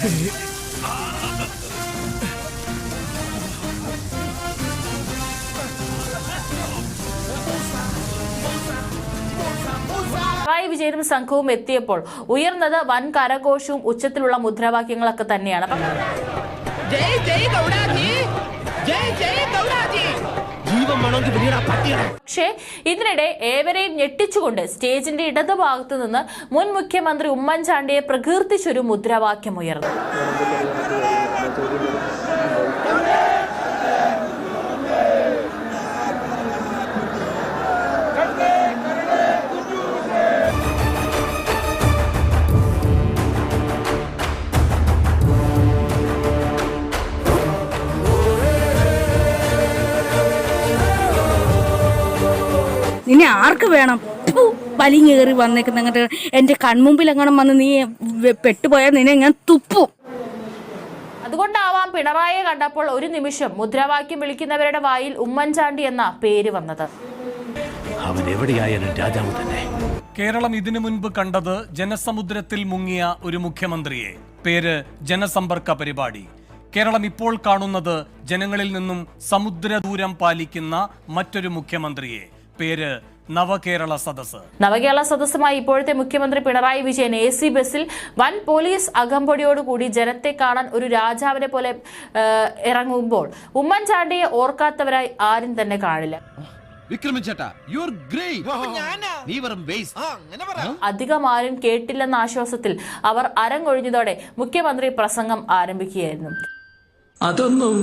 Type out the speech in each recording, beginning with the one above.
പിണറായി വിജയനും സംഘവും എത്തിയപ്പോൾ ഉയർന്നത് വൻ കരഘോഷവും ഉച്ചത്തിലുള്ള മുദ്രാവാക്യങ്ങളൊക്കെ തന്നെയാണ്. ജയ് ജയ് ഗൗഡാജി. ജയ് ജയ് ഗൗഡാജി. പക്ഷേ ഇതിനിടെ ഏവരെയും ഞെട്ടിച്ചുകൊണ്ട് സ്റ്റേജിന്റെ ഇടതുഭാഗത്തു നിന്ന് മുൻ മുഖ്യമന്ത്രി ഉമ്മൻചാണ്ടിയെ പ്രകീർത്തിച്ചൊരു മുദ്രാവാക്യം ഉയർന്നു. നിന്നെ ആർക്ക് വേണം? വലിഞ്ഞേറി വന്നേക്കുന്ന അങ്ങോട്ട് എന്റെ കൺമുമ്പിൽ എങ്ങനെ വന്ന് നീ പെട്ടുപോയാൽ നിന്നെ ഞാൻ തുപ്പും. അതുകൊണ്ടാവാം പിണറായിയെ കണ്ടപ്പോൾ ഒരു നിമിഷം മുദ്രാവാക്യം വിളിക്കുന്നവരുടെ വായിൽ ഉമ്മൻചാണ്ടി എന്ന പേര് വന്നത്. അവൻ എവിടെയായാലും രാജാവ് തന്നെ. കേരളം ഇതിനു മുൻപ് കണ്ടത് ജനസമുദ്രത്തിൽ മുങ്ങിയ ഒരു മുഖ്യമന്ത്രിയെ. പേര് ജനസമ്പർക്ക പരിപാടി. കേരളം ഇപ്പോൾ കാണുന്നത് ജനങ്ങളിൽ നിന്നും സമുദ്രദൂരം പാലിക്കുന്ന മറ്റൊരു മുഖ്യമന്ത്രിയെ. പേര് നവകേരള സദസ് നവകേരള സദസ്സുമായി ഇപ്പോഴത്തെ മുഖ്യമന്ത്രി പിണറായി വിജയൻ എ സി ബസ്സിൽ വൻ പോലീസ് അകമ്പടിയോടുകൂടി ജനത്തെ കാണാൻ ഒരു രാജാവിനെ പോലെ ഇറങ്ങുമ്പോൾ ഉമ്മൻചാണ്ടിയെ ഓർക്കാത്തവരായി ആരും തന്നെ കാണില്ല. വിക്രമൻ ചേട്ടാ യു ആർ ഗ്രേറ്റ് നീ വെറും വേസ്റ്റ് അധികം ആരും കേട്ടില്ലെന്ന ആശ്വാസത്തിൽ അവർ അരങ്ങൊഴിഞ്ഞതോടെ മുഖ്യമന്ത്രി പ്രസംഗം ആരംഭിക്കുകയായിരുന്നു. അതൊന്നും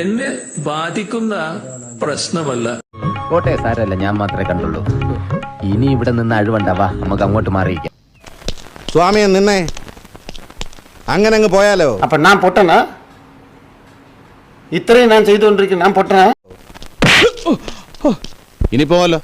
എന്നെ ബാധിക്കുന്ന പ്രശ്നമല്ല. കോട്ടെ സാരല്ല ഞാൻ മാത്രമേ കണ്ടുള്ളൂ. ഇനി ഇവിടെ നിന്ന് അഴിവണ്ടാവാ നമുക്ക് അങ്ങോട്ട് മാറിയിരിക്കാം. സ്വാമിയെ നിന്നേ. അങ്ങനെ അങ്ങ് പോയാലോ? അപ്പൊ ഞാൻ പൊട്ടനാ? ഇത്രയും ഞാൻ ചെയ്തുകൊണ്ടിരിക്കുന്നു ഞാൻ പൊട്ടനാ? ഇനി പോവല്ലോ